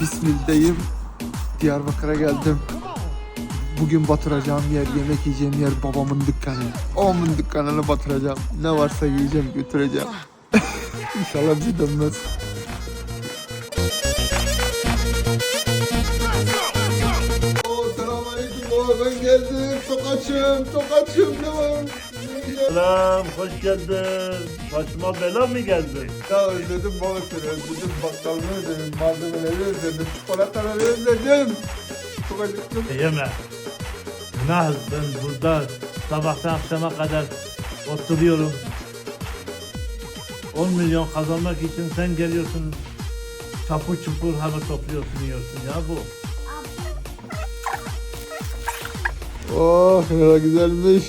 Bismillah'dayım. Diyarbakır'a geldim. Bugün batıracağım yer, yemek yiyeceğim yer babamın dükkanı. Babamın dükkanını batıracağım. Ne varsa yiyeceğim, götüreceğim. İnşallah bizi dönmez. Oo, selamünaleyküm baba ben geldim. Çok açım, çok açım. Ne var? Selam, hoş geldin. Başıma bela mı geldi? Ya özledim seni, özledim bakkalını özledim, malzemeleri özledim, çikolataları özledim. Çok acıktım. Yeme. Günah ben burada sabahtan akşama kadar oturuyorum. 10 milyon kazanmak için sen geliyorsun. Çapur çupur hamur topluyorsun yiyorsun ya bu. Oh ne güzelmiş.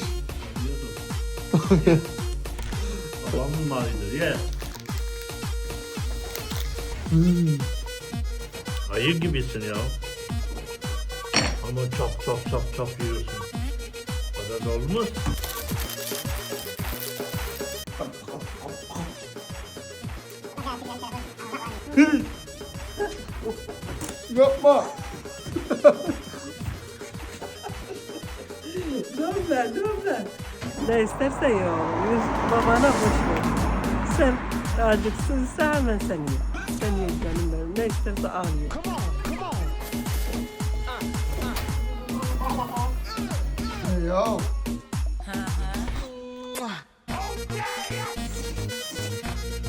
Babamın malıdır ye. Hmm. Ayı gibisin ya. Ama çok çok çok çok yiyorsun. Kadar da olmaz. Yapma. Dövme, dövme. Ne istersen ya. Yüz babana boş ver. Sen acıksın, sevme seni. Sen ye canım benim. Ne isterse al ye. Ya.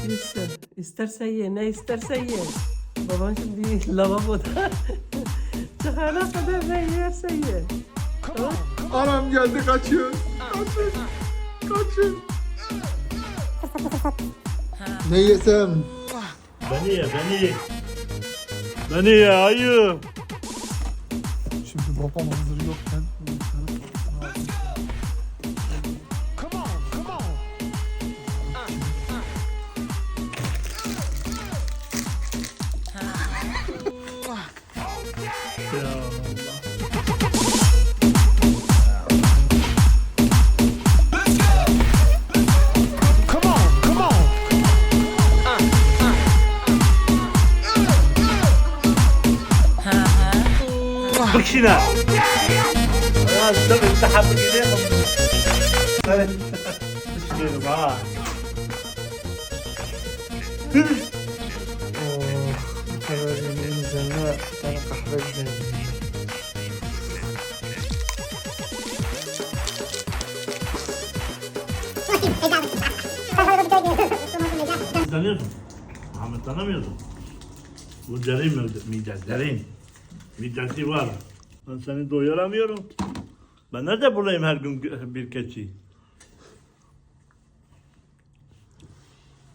Yüzsün. İstersen ye, ne istersen ye. Baban şimdi lavaboda. Çıkana kadar ne yersen ye. Anam geldi kaçıyor. Kaçın. Kaçın. ne yesem? Beni ye, beni ye. Beni ye ayı. Şimdi babam hazır yokken. Ya Allah. بكشنا آه الدم انسحب من ايديهم إيش بينه معاه حبايبي من زمان طريقة حبايبنا زنيتهم عم تنميتهم والجريمة ميجا الجريمة Midesi var. Ben seni doyuramıyorum. Ben nerede bulayım her gün bir keçi?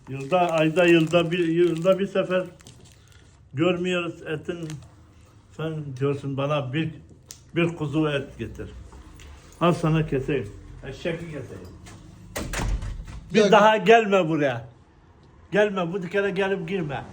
Yılda, ayda, yılda bir, yılda bir sefer görmüyoruz etin. Sen diyorsun bana bir bir kuzu et getir. Al sana keseyim. Eşek keseyim. Bir Ya- daha gelme buraya. Gelme bu dükkana gelip girme.